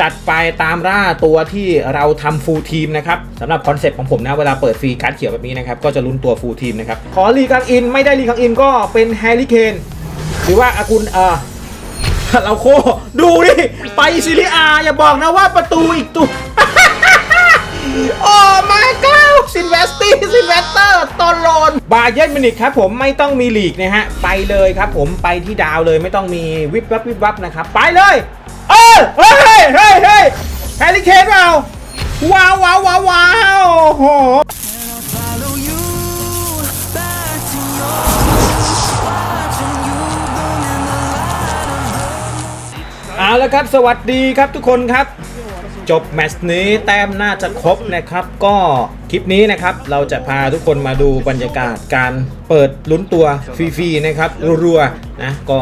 จัดไปตามล่าตัวที่เราทำฟูลทีมนะครับสำหรับคอนเซ็ปต์ของผมนะเวลาเปิดฟรีการ์ดเขียวแบบนี้นะครับ ก็จะลุ้นตัวฟูลทีมนะครับ ขอรีกังอิน ไม่ได้รีกังอินก็เป็นแฮร์รี่เคนหรือว่าอากุลเออเราโคดูดิไปซิลิอาอย่าบอกนะว่าประตูอีกตัวโอ้มาเก้าซินเวสตี้ซินเวสเตอร์ตอนโลนบาเยนมินิกครับผมไม่ต้องมีลีกนะฮะ ไปเลยครับผมไปที่ดาวเลยไม่ต้องมีวิบวับวิบวับนะครับ ไปเลย อเฮ้ยเฮ้ยเฮ้ยแฮร์รี่เคนเปล่าว้าวว้าวว้าวว้าวโอ้โหเอาละครับ สวัสดีครับทุกคนครับ จบแมตช์นี้แต้มน่าจะครบนะครับ ก็คลิปนี้นะครับ เราจะพาทุกคนมาดูบรรยากาศการเปิดลุ้นตัวฟรีๆนะครับรัวๆนะก็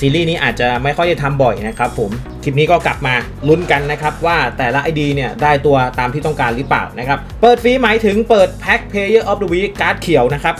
ซีรีส์นี้อาจจะไม่ค่อยได้ทำบ่อยนะครับผม คลิปนี้ก็กลับมาลุ้นกันนะครับว่าแต่ละ ID เนี่ยได้ตัวตามที่ต้องการหรือเปล่านะครับ เปิดฟรีหมายถึงเปิดแพ็ค Player of the Week การ์ดเขียวนะครับ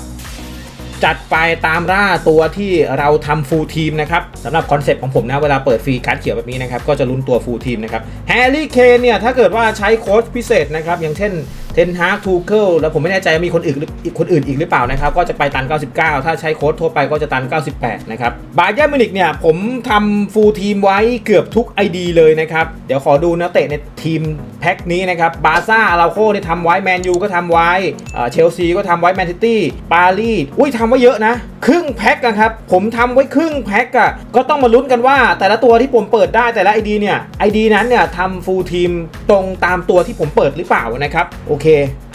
จัดไปตามล่าตัวที่เราทำฟูลทีมนะครับสำหรับคอนเซปต์ของผมนะเวลาเปิดฟรีการ์ดเขียวแบบนี้นะครับก็จะลุ้นตัวฟูลทีมนะครับแฮร์รี่เคนเนี่ยถ้าเกิดว่าใช้โค้ชพิเศษนะครับอย่างเช่น เทนฮาร์ทูเคิลแล้วผมไม่แน่ใจมีคนอื่นหรืออีกคนอื่นอีกหรือเปล่านะครับ ก็จะไปตัน 99 ถ้าใช้โค้ชทั่วไปก็จะตัน 98 นะครับบาเยอร์มิวนิกเนี่ย ผมทำฟูลทีมไว้เกือบทุก ID เลยนะครับ เดี๋ยวขอดูนักเตะในทีมแพ็คนี้นะครับบาซ่าอาราโคเนี่ยทำไว้แมนยูก็ทำไว้เออเชลซีก็ทำไว้แมนซิตี้ปารีสอุ้ยทำไว้เยอะนะ ครึ่งแพ็คอะครับผมทำไว้ครึ่งแพ็คอะก็ต้องมาลุ้นกันว่า แต่ละตัวที่ผมเปิดได้แต่ละ ID เนี่ย ID นั้นเนี่ยทำฟูลทีมตรงตามตัวที่ผมเปิดหรือเปล่านะครับโอเค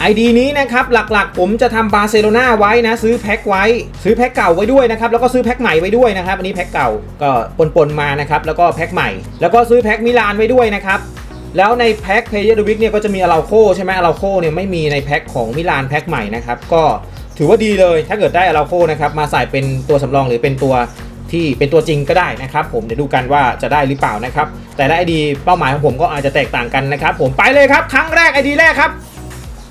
ID นี้นะครับหลักๆ ผมจะทำบาร์เซโลนาไว้นะ ซื้อแพ็คไว้ ซื้อแพ็คเก่าไว้ด้วยนะครับ แล้วก็ซื้อแพ็คใหม่ไว้ด้วยนะครับ อันนี้แพ็คเก่าก็ปนๆมานะครับ แล้วก็แพ็คใหม่ แล้วก็ซื้อแพ็คมิลานไว้ด้วยนะครับแล้วในแพ็คเพย์เยอร์ดวิกเนี่ยก็จะมีอาราโคใช่ไหมอาราโคเนี่ยไม่มีในแพ็คของมิลานแพ็คใหม่นะครับ ก็ถือว่าดีเลยถ้าเกิดได้อาราโคนะครับมาใส่เป็นตัวสำรองหรือเป็นตัวที่เป็นตัวจริงก็ได้นะครับ ผมเดี๋ยวดูกันว่าจะได้หรือเปล่านะครับ แต่ละไอดีเป้าหมายของผมก็อาจจะแตกต่างกันนะครับ ผมไปเลยครับครั้งแรกไอดีแรกครับ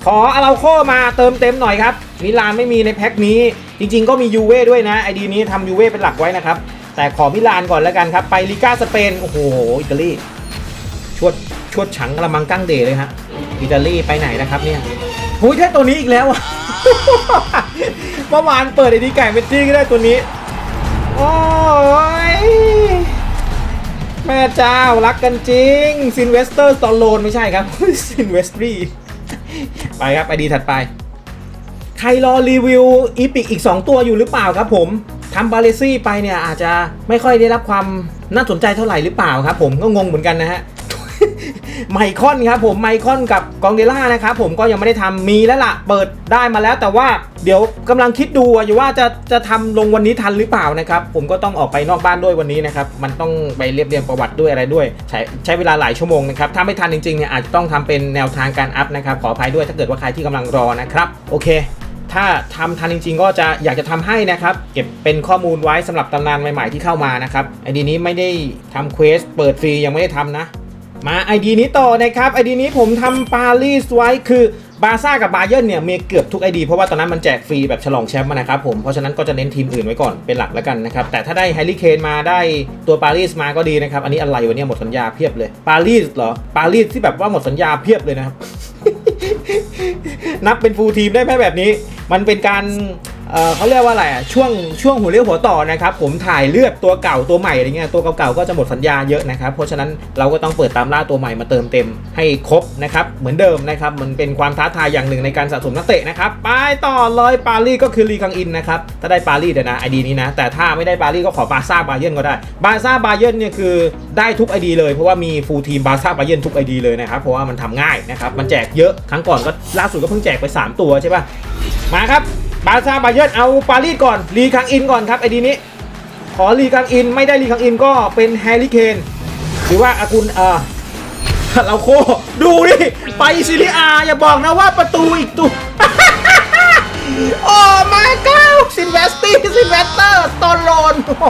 ขออาราโคมาเติมเต็มหน่อยครับ มิลานไม่มีในแพ็คนี้ จริงๆ ก็มียูเว่ด้วยนะไอดีนี้ทำยูเว่เป็นหลักไว้นะครับ แต่ขอมิลานก่อนแล้วกันครับ ไปลิก้าสเปน โอ้โห อิตาลี ชวดชวดฉังกระมังกั้งเดเลยฮะ อิตาลีไปไหนนะครับเนี่ยหุยได้ตัวนี้อีกแล้วอะเมื่อวานเปิดไอดีไก่เมสซี่ก็ได้ตัวนี้ โอ้ยแม่เจ้ารักกันจริงซินเวสเตอร์สตอลโลนไม่ใช่ครับซินเวสตรี ไปครับไอดีถัดไป ใครรอรีวิวอีพิกอีก 2 ตัวอยู่หรือเปล่าครับผมทำบาเลซี่ไปเนี่ยอาจจะไม่ค่อยได้รับความน่าสนใจเท่าไหร่หรือเปล่าครับผมก็งงเหมือนกันนะฮะ ไมคอนครับผมไมคอนกับกองเดล่านะครับผมก็ยังไม่ได้ทำมีแล้วล่ะเปิดได้มาแล้ว แต่ว่าเดี๋ยวกำลังคิดดูอยู่ว่าจะจะทำลงวันนี้ทันหรือเปล่านะครับผมก็ต้องออกไปนอกบ้านด้วยวันนี้นะครับมันต้องไปเรียบเรียงประวัติด้วยอะไรด้วย ใช้ใช้เวลาหลายชั่วโมงนะครับถ้าไม่ทันจริงๆเนี่ยอาจจะต้องทำเป็นแนวทางการอัพนะครับขออภัยด้วยถ้าเกิดว่าใครที่กำลังรอนะครับโอเคถ้าทำทันจริงๆ ก็จะอยากจะทำให้นะครับ เก็บเป็นข้อมูลไว้สำหรับตำนานใหม่ๆที่เข้ามานะครับไอดีนี้ไม่ได้ทำเควสเปิดฟรียังไม่ได้ทำนะ มาไอดีนี้ต่อนะครับไอดีนี้ผมทำปารีสไว้คือบาซ่ากับบาเยิร์นเนี่ยมีเกือบทุกไอดีเพราะว่าตอนนั้นมันแจกฟรีแบบฉลองแชมป์นะครับผมเพราะฉะนั้นก็จะเน้นทีมอื่นไว้ก่อนเป็นหลักแล้วกันนะครับแต่ถ้าได้แฮร์รี่เคนมาได้ตัวปารีสมาก็ดีนะครับอันนี้อะไรวะเนี่ยหมดสัญญาเพียบเลยปารีสเหรอปารีสที่แบบว่าหมดสัญญาเพียบเลยนะครับนับเป็นฟูลทีมได้ไหมแบบนี้ มันเป็นการ เขาเรียกว่าอะไรอะช่วงช่วงหัวเรียวหัวต่อนะครับผมถ่ายเลือดตัวเก่าตัวใหม่อะไรเงี้ยตัวเก่าๆก็จะหมดสัญญาเยอะนะครับเพราะฉะนั้นเราก็ต้องเปิดตามล่าตัวใหม่มาเติมเต็มให้ครบนะครับเหมือนเดิมนะครับมันเป็นความท้าทายอย่างหนึ่งในการสะสมนักเตะนะครับไปต่อเลยปารีสก็คือลีคังอินนะครับถ้าได้ปารีสเดี๋ยวนะไอดีนี้นะ แต่ถ้าไม่ได้ปารีสก็ขอบาซ่าบาเยิร์นก็ได้บาซ่าบาเยิร์นเนี่ยคือได้ทุกไอดีเลยเพราะว่ามีฟูลทีมบาซ่าบาเยิร์นทุกไอดีเลยนะครับเพราะว่ามันทำง่ายนะครับมันแจกเยอะครั้งก่อนก็ล่าสุดก็เพิ่งแจกไปสามตัวใช่ปะมาครับ บาซ่าบาเยิร์นเอาปารีสก่อนลีคังอินก่อนครับไอดีนี้ ขอลีคังอินไม่ได้ลีคังอินก็เป็นแฮร์รี่เคนหรือว่าอากุลเออเราโคดูดิไปซิลิอาอย่าบอกนะว่าประตูอีกตัวโอ้มาเก้าซินเวสตี้ซินเวสเตอร์ตอนโลนโอ้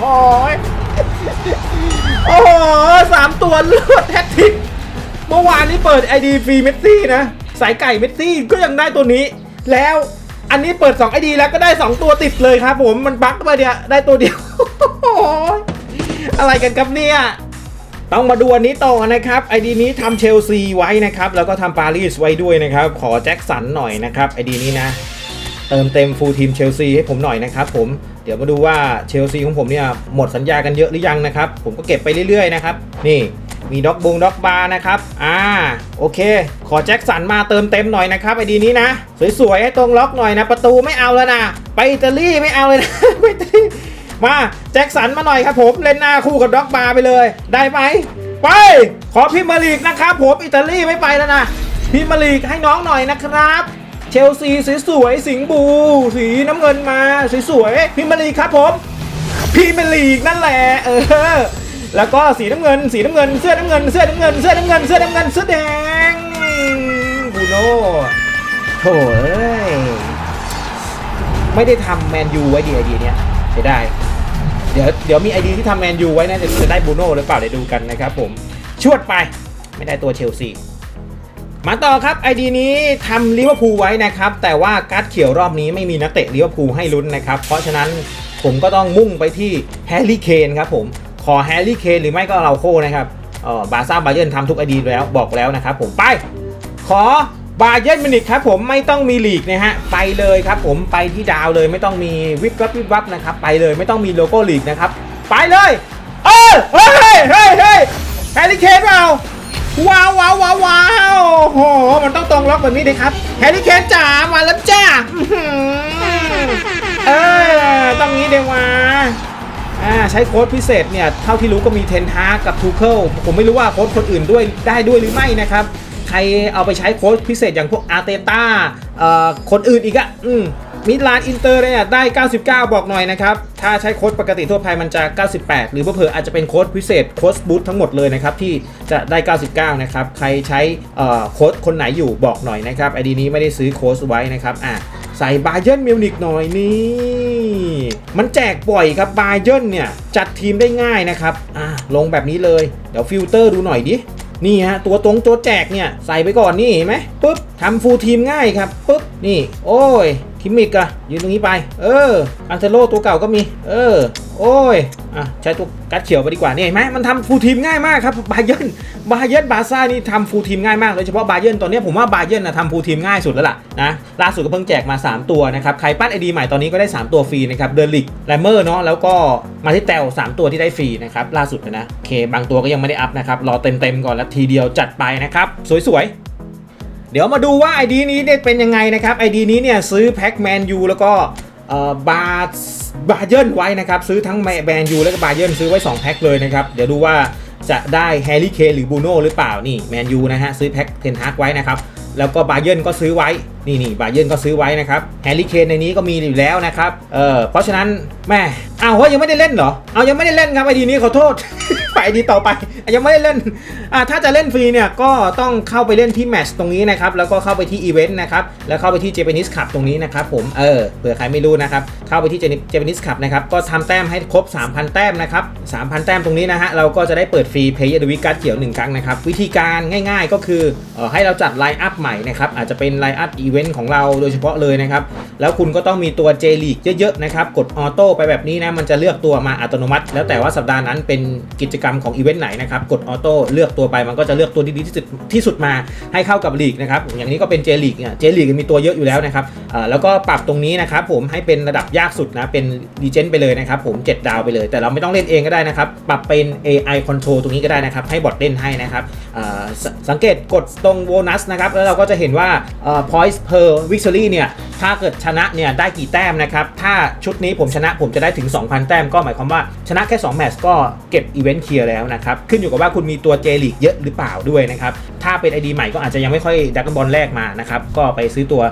ยโอ้โหสามตัวเลือดแฮตทิกเมื่อวานนี้เปิด ID ฟรีเมสซี่นะ สายไก่เมสซี่ก็ยังได้ตัวนี้ แล้ว อันนี้เปิด2 ID แล้วก็ได้ 2 ตัวติดเลยครับ ผมมันบั๊กมาเนี่ยได้ตัวเดียว อะไรกันครับเนี่ยต้องมาดูอันนี้ต่อนะครับไอดีนี้ทำเชลซีไว้นะครับ แล้วก็ทำปารีสไว้ด้วยนะครับ ขอแจ็คสันหน่อยนะครับไอดีนี้นะ เติมเต็มฟูลทีมเชลซีให้ผมหน่อยนะครับผมเดี๋ยวมาดูว่าเชลซีของผมเนี่ยหมดสัญญากันเยอะหรือยังนะครับ ผมก็เก็บไปเรื่อยๆนะครับ นี่ มีด็อกบงด็อกบาร์นะครับ อ่า โอเค ขอแจ็คสันมาเติมเต็มหน่อยนะครับไอดีนี้นะ สวยๆ ให้ตรงล็อกหน่อยนะ ประตูไม่เอาแล้วนะ ไปอิตาลีไม่เอาเลยนะ ไปอิตาลี มาแจ็คสันมาหน่อยครับผม เล่นหน้าคู่กับด็อกบาร์ไปเลย ได้ไหม ไป ขอพิมมาลีกนะครับผม อิตาลีไม่ไปแล้วนะ พิมมาลีกให้น้องหน่อยนะครับเชลซีสวยๆสิงบู สีน้ำเงินมาสวยๆพิมยร์มาลีกครับผมพิมยร์ลีกนั่นแหละ เออ แล้วก็สีน้ำเงิน สีน้ำเงิน เสื้อน้ำเงิน เสื้อน้ำเงิน เสื้อน้ำเงิน เสื้อน้ำเงิน เสื้อแดงบูโน่โถ่เอ้ย ไม่ได้ทำแมนยูไว้ดีไอเดียเนี้ยเสียดายเดี๋ยวเดี๋ยวมีไอเดียที่ทำแมนยูไว้นะจะจะได้บูโน่หรือเปล่าเดี๋ยวดูกันนะครับผม ชวดไปไม่ได้ตัวเชลซีมาต่อครับไอดีนี้ทำลิเวอร์พูลไว้นะครับ แต่ว่าการ์ดเขียวรอบนี้ไม่มีนักเตะลิเวอร์พูลให้ลุ้นนะครับ เพราะฉะนั้นผมก็ต้องมุ่งไปที่แฮร์รี่เคนครับผม ขอแฮร์รี่เคนหรือไม่ก็เราโคนะครับเออบาซ่าบาเยร์นทำทุกอดีตแล้วบอกแล้วนะครับผมไป ขอบาเยร์นมินิกครับผมไม่ต้องมีลีกนะฮะไปเลยครับผมไปที่ดาวเลยไม่ต้องมีวิบวับวิบวับนะครับไปเลยไม่ต้องมีโลโก้ลีกนะครับไปเลยเออเฮ้ยเฮ้ยเฮ้ยแฮร์รี่เคนเปล่าว้าวว้าวว้าวว้าวโอ้โหมันต้องตรงล็อกแบบนี้ดิครับแฮร์รี่เคนจ๋ามาแล้วจ้าเออต้องงี้เดี๋ยวมา อ่าใช้โค้ดพิเศษเนี่ยเท่าที่รู้ก็มีเทนฮากับทูเคิลผมไม่รู้ว่าโค้ดคนอื่นด้วยได้ด้วยหรือไม่นะครับ ใครเอาไปใช้โค้ดพิเศษอย่างพวกอาร์เตต้าคนอื่นอีกอะอืม มิดลานอินเตอร์เนี่ยได้ 99 บอกหน่อยนะครับ ถ้าใช้โค้ดปกติทั่วไปมันจะ 98 หรือเผื่ออาจจะเป็นโค้ดพิเศษโค้ดบูททั้งหมดเลยนะครับ ที่จะได้ 99 นะครับ ใครใช้โค้ดคนไหนอยู่บอกหน่อยนะครับไอดีนี้ไม่ได้ซื้อโค้ดไว้นะครับอะใส่บาเยิร์นมิวนิกหน่อยนี่ มันแจกบ่อยครับบาเยิร์นเนี่ย จัดทีมได้ง่ายนะครับอะลงแบบนี้เลย เดี๋ยวฟิลเตอร์ดูหน่อยดินี่ฮะตัวตรงตัวแจกเนี่ย ใส่ไปก่อนนี่เห็นไหมปุ๊บทำฟูลทีมง่ายครับปุ๊บนี่ โอ้ย คิมมิกอะยืนตรงนี้ไป เออ อันเทโลตัวเก่าก็มี เออ โอ้ย อะ ใช้ตัวกัดเขียวไปดีกว่านี่เห็นไหมมันทำฟูลทีมง่ายมากครับ บาเยิร์นบาเยิร์นบาซ่านี่ทำฟูลทีมง่ายมากโดยเฉพาะบาเยิร์นตอนนี้ผมว่าบาเยิร์นนะทำฟูลทีมง่ายสุดแล้วล่ะนะ ล่าสุดก็เพิ่งแจกมา 3 ตัวนะครับ ใครปั้นไอดีใหม่ตอนนี้ก็ได้ 3 ตัวฟรีนะครับ เดลิกแลมเมอร์เนาะ แล้วก็มาที่แตว3ตัวที่ได้ฟรีนะครับ ล่าสุดนะโอเค บางตัวก็ยังไม่ได้อัพนะครับ รอเต็มๆก่อนแล้วทีเดียวจัดไปนะครับ สวยๆ เดี๋ยวมาดูว่า ID นี้เนี่ยเป็นยังไงนะครับ ID นี้เนี่ยซื้อแพ็กแมนยูแล้วก็เอ่อบาบาเยิร์นไว้นะครับ ซื้อทั้งแมนยูแล้วก็บาเยิร์นซื้อไว้2แพ็คเลยนะครับ เดี๋ยวดูว่าจะได้แฮร์รี่เคนหรือบูโน่หรือเปล่านี่แมนยูนะฮะซื้อแพ็คเทนฮากไว้นะครับ แล้วก็บาเยิร์นก็ซื้อไว้นี่นี่บาเยิร์นก็ซื้อไว้นะครับแฮร์รี่เคนในนี้ก็มีอยู่แล้วนะครับเออเพราะฉะนั้นแม่เอาวเฮ้ยยังไม่ได้เล่นเหรอเอายังไม่ได้เล่นครับไอดีนี้ขอโทษไปดีต่อไปยังไม่ได้เล่นอ่าถ้าจะเล่นฟรีเนี่ยก็ต้องเข้าไปเล่นที่แมช์ตรงนี้นะครับแล้วก็เข้าไปที่อีเวนต์นะครับแล้วเข้าไปที่ Japanese Cup ตรงนี้นะครับผมเออเผื่อใครไม่รู้นะครับเข้าไปที่ Japanese Cup นะครับก็ทำแต้มให้ครบ 3,000 แต้มนะครับ3,000 แต้มตรงนี้นะฮะเราก็จะได้เปิดฟรี Player of the Week การ์ดเขียว1ครั้งนะครับวิธีการง่าย ๆ ก็คือเอ่อให้เราจัดไลน์อัพใหม่นะครับอาจจะเป็นไลน์อัพอีีเวนต์ของเราโดยเฉพาะเลยนะครับ แล้วคุณก็ต้องมีตัว J League เยอะๆนะครับ กดออโต้ไปแบบนี้นะ มันจะเลือกตัวมาอัตโนมัติ แล้วแต่ว่าสัปดาห์นั้นเป็นกิจกรรมของอีเวนต์ไหนนะครับ กดออโต้เลือกตัวไปมันก็จะเลือกตัวที่ดีที่สุดที่สุดมาให้เข้ากับลีกนะครับ อย่างนี้ก็เป็นเจลีกเนี่ยเจลีกมีตัวเยอะอยู่แล้วนะครับแล้วก็ปรับตรงนี้นะครับผมให้เป็นระดับยากสุดนะเป็นดีเจนไปเลยนะครับผม7ดาวไปเลย แต่เราไม่ต้องเล่นเองก็ได้นะครับปรับเป็น AI control ตรงนี้ก็ได้นะครับให้บอทเล่นให้นะครับสังเกตกดตรงโบนัสนะครับแล้วเราก็จะเห็นว่า points per victory เนี่ย ถ้าเกิดชนะเนี่ยได้กี่แต้มนะครับ ถ้าชุดนี้ผมชนะผมจะได้ถึง 2,000 แต้มก็หมายความว่าชนะแค่ 2 แมตช์ก็เก็บอีเวนต์เคลียร์แล้วนะครับ ขึ้นอยู่กับว่าคุณมีตัวเจลีกเยอะหรือเปล่าด้วยนะครับ ถ้าเป็น ID ใหม่ก็อาจจะยังไม่ค่อยดักบอลแรกมานะครับ ก็ไปซื้อตัว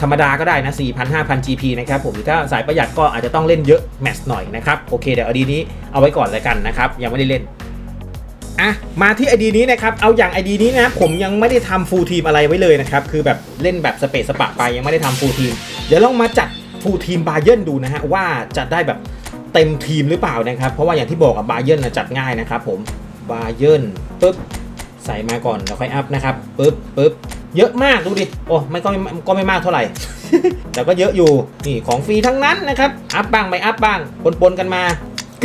ธรรมดาก็ได้นะ 4,000 5,000 GP นะครับผมถ้าสายประหยัดก็อาจจะต้องเล่นเยอะแมตช์หน่อยนะครับโอเคเดี๋ยว ID นี้เอาไว้ก่อนเลยกันนะครับยังไม่ได้เล่น อะมาที่ ID นี้นะครับเอาอย่าง ID นี้นะผมยังไม่ได้ทำฟูลทีมอะไรไว้เลยนะครับคือแบบเล่นแบบสเปซสปะไปยังไม่ได้ทำฟูลทีมเดี๋ยวลองมาจัดฟูลทีมบาเยิร์นดูนะฮะว่าจะได้แบบเต็มทีมหรือเปล่านะครับเพราะว่าอย่างที่บอกอะบาเยิร์นจัดง่ายนะครับผมบาเยิร์นปึ๊บใส่มาก่อนแล้วค่อยอัพนะครับปึ๊บปึ๊บเยอะมากดูดิโอ้ไม่ก็ไม่ก็ไม่มากเท่าไหร่ แต่ก็เยอะอยู่นี่ของฟรีทั้งนั้นนะครับอัพบ้างไม่อัพบ้างปนๆกันมา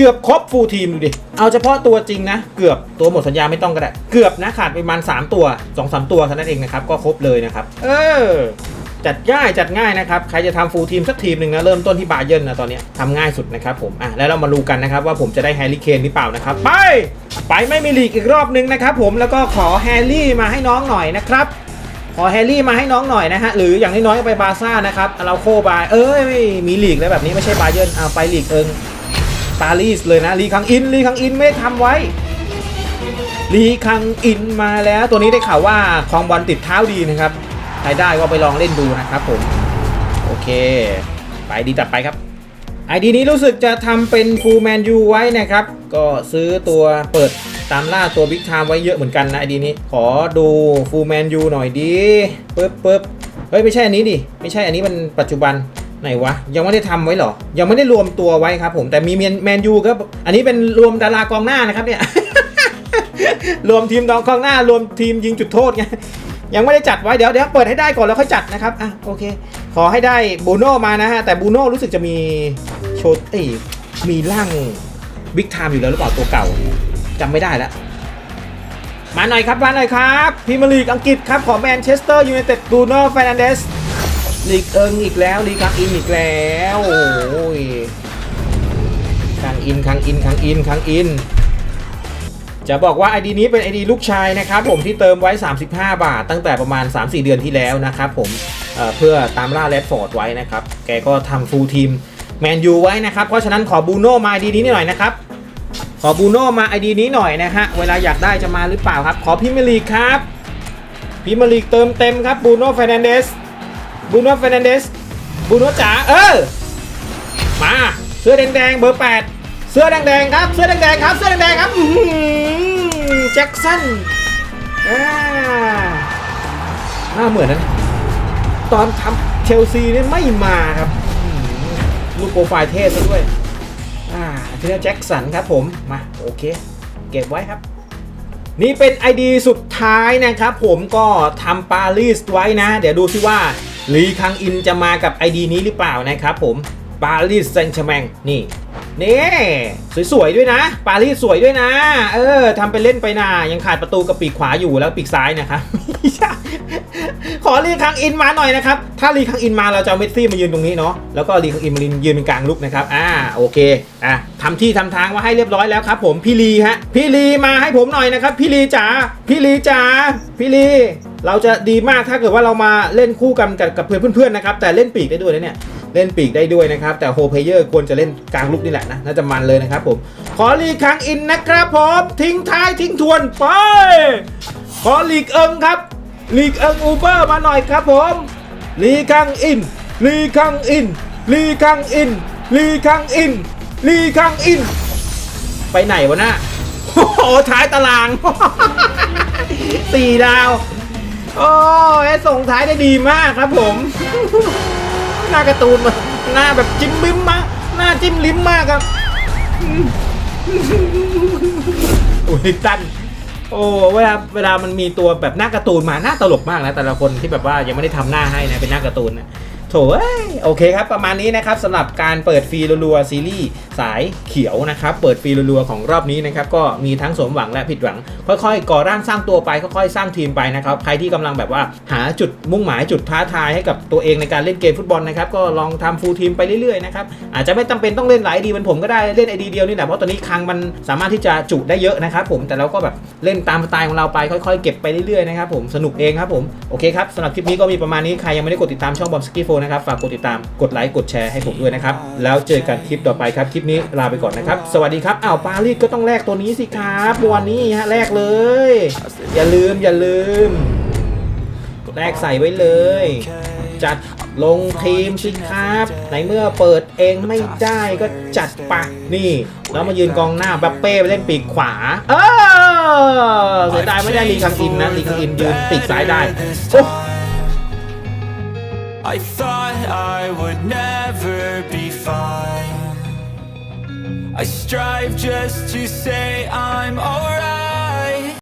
เกือบครบฟูลทีมดูดิ เอาเฉพาะตัวจริงนะ เกือบตัวหมดสัญญาไม่ต้องก็ได้ เกือบนะขาดไปประมาณ 3 ตัว 2-3 ตัวเท่านั้นเองนะครับ ก็ครบเลยนะครับ เออ จัดง่ายจัดง่ายนะครับ ใครจะทำฟูลทีมสักทีมหนึ่งนะ เริ่มต้นที่บาเยิร์นนะตอนเนี้ยทำง่ายสุดนะครับผม อะ แล้วเรามาดูกันนะครับว่าผมจะได้แฮร์รี่เคนหรือเปล่านะครับ ไป ไปไม่มีลีกอีกรอบหนึงนะครับผม แล้วก็ขอแฮร์รี่มาให้น้องหน่อยนะครับขอแฮร์รี่มาให้น้องหน่อยนะฮะ หรืออย่างน้อยๆก็ไปบาร์ซ่านะครับเราโคบายเอ้ย มีลีกแล้วแบบนี้ไม่ใช่บาเยิร์นเอาไปลีกเอิง ปารีสเลยนะลีคังอินลีคังอินไม่ได้ทำไว้ลีคังอินมาแล้วตัวนี้ได้ข่าวว่าคลองบอลติดเท้าดีนะครับใครได้ก็ไปลองเล่นดูนะครับผม โอเค ไปดีตัดไปครับไอดีนี้รู้สึกจะทำเป็นฟูลแมนยูไว้นะครับ ก็ซื้อตัวเปิดตามล่าตัวบิ๊กไทม์ไว้เยอะเหมือนกันนะไอดีนี้ ขอดูฟูลแมนยูหน่อยดีปึ๊บปึ๊บเฮ้ย ไม่ใช่อันนี้ดิ ไม่ใช่อันนี้มันปัจจุบัน ไหนวะ ยังไม่ได้ทำไว้หรอ ยังไม่ได้รวมตัวไว้ครับผมแต่มีแมนแมนยูครับอันนี้เป็นรวมดารากองหน้านะครับเนี่ยรวมทีมดองกองหน้ารวมทีมยิงจุดโทษไงยังไม่ได้จัดไว้เดี๋ยวเดี๋ยวเปิดให้ได้ก่อนแล้วค่อยจัดนะครับอะโอเค ขอให้ได้บูโน่มานะฮะแต่บูโน่รู้สึกจะมีโชดเอ้ยมีร่างบิ๊กไทม์อยู่แล้วหรือเปล่าตัวเก่าจำไม่ได้แล้วมาหน่อยครับมาหน่อยครับพรีเมียร์ลีกอังกฤษครับ ของแมนเชสเตอร์ยูไนเต็ดบูโน่แฟรนันเดส ลีกเอิงอีกแล้วลีกคังอินอีกแล้วโอ้ยคังอินคังอินคังอินคังอิน จะบอกว่า ID นี้เป็น ID ลูกชายนะครับผมที่เติมไว้ 35 บาท ตั้งแต่ประมาณ 3-4 เดือนที่แล้วนะครับผมเเพื่อตามล่าแรดฟอร์ดไว้นะครับ แกก็ทำฟูลทีมแมนยูไว้นะครับ เพราะฉะนั้นขอบูโน่มา ID นี้หน่อยนะครับ ขอบูโน่มา ID นี้หน่อยนะฮะ เวลาอยากได้จะมาหรือเปล่าครับ ขอพิมยร์ลีกครับพิมยร์ลีกเติมเต็มครับบูโน่เฟรนันเดส บูโน่เฟรนันเดสบูโน่จ๋าเออ มาเสื้อแดงๆเบอร์ 8 เสื้อแดงๆครับ เสื้อแดงๆครับ เสื้อแดงๆครับแจ็คสันอ่าหน้าเหมือนนั้นตอนทำเชลซีนี่ไม่มาครับรูปโปรไฟล์เท่ซะด้วย อ่าเทเลแจ็คสันครับผม มา โอเค เก็บไว้ครับ นี่เป็น ID สุดท้ายนะครับผมก็ทำปารีสไว้นะ เดี๋ยวดูซิว่า ลีคังอินจะมากับ ID นี้หรือเปล่านะครับผมปารีสแซงต์แชแมงนี่นี่สวยๆด้วยนะ ปารีสสวยด้วยนะ เออทำไปเล่นไปนายังขาดประตูกับปีกขวาอยู่แล้วปีกซ้ายนะครับ ขอลีคังอินมาหน่อยนะครับ ถ้าลีคังอินมาเราจะเอาเมสซี่มายืนตรงนี้เนาะแล้วก็ลีคังอินมายืนเป็นกลางลุกนะครับ อ่าโอเคอะทำที่ทำทางมาให้เรียบร้อยแล้วครับ ผมพี่ลีฮะพี่ลีมาให้ผมหน่อยนะครับ พี่ลีจ๋าพี่ลีจ๋าพี่ลี เราจะดีมากถ้าเกิดว่าเรามาเล่นคู่กันกับกับเพื่อนๆนะครับแต่เล่นปีกได้ด้วยนะเนี่ยเล่นปีกได้ด้วยนะครับ แต่โฮเพเยอร์ควรจะเล่นกลางลุกนี่แหละนะน่าจะมันเลยนะครับผม ขอลีคังอินนะครับผมทิ้งท้ายทิ้งทวนไป ขอลีกเอิงครับ ลีกเอิงอูเบอร์มาหน่อยครับผมลีคังอินลีคังอินลีคังอินลีคังอินลีคังอิน ไปไหนวะนะโอ้โหท้ายตารางสี่ดาว โอ้ยส่งท้ายได้ดีมากครับผม หน้าการ์ตูนมาหน้าแบบจิ้มลิ้มมากหน้าจิ้มลิ้มมากครับอุ้ยตันโอ้เวลาเวลามันมีตัวแบบหน้าการ์ตูนมาหน้าตลกมากนะแต่ละคนที่แบบว่ายังไม่ได้ทำหน้าให้นะเป็นหน้าการ์ตูนนะ โถเอ้ยโอเคครับ ประมาณนี้นะครับสำหรับการเปิดฟรีรัวๆซีรีส์สายเขียวนะครับ เปิดฟรีรัวๆของรอบนี้นะครับ ก็มีทั้งสมหวังและผิดหวัง ค่อยๆ ก่อร่างสร้างตัวไป ค่อยๆ สร้างทีมไปนะครับ ใครที่กำลังแบบว่าหาจุดมุ่งหมายจุดท้าทายให้กับตัวเองในการเล่นเกมฟุตบอลนะครับ ก็ลองทำฟูลทีมไปเรื่อยๆนะครับ อาจจะไม่จำเป็นต้องเล่นหลายดีเหมือนผมก็ได้ เล่นไอดีเดียวนี่แหละ เพราะตอนนี้คังมันสามารถที่จะจุได้เยอะนะครับผม แต่เราก็แบบเล่นตามสไตล์ของเราไป ค่อยๆ เก็บไปเรื่อยๆ นะครับผม สนุกเองครับผม โอเคครับสำหรับคลิปนี้ก็มีประมาณนี้ ใครยังไม่ได้กดติดตามช่องบอมสกีโฟนะครับฝากกดติดตามกดไลค์กดแชร์ให้ผมด้วยนะครับ แล้วเจอกันคลิปต่อไปครับ คลิปนี้ลาไปก่อนนะครับ สวัสดีครับอ้าวปารีสก็ต้องแลกตัวนี้สิครับวันนี้ฮะแลกเลย อย่าลืมอย่าลืมแลกใส่ไว้เลย จัดลงทีมสิครับ ในเมื่อเปิดเองไม่ได้ก็จัดปะนี่ แล้วมายืนกองหน้าบัปเป้ไปเล่นปีกขวา เออเสียดายไม่ได้ลีคังอินนะลีคังอินยืนปีกซ้ายได้โอ้ I thought I would never be fine. I strive just to say I'm alright.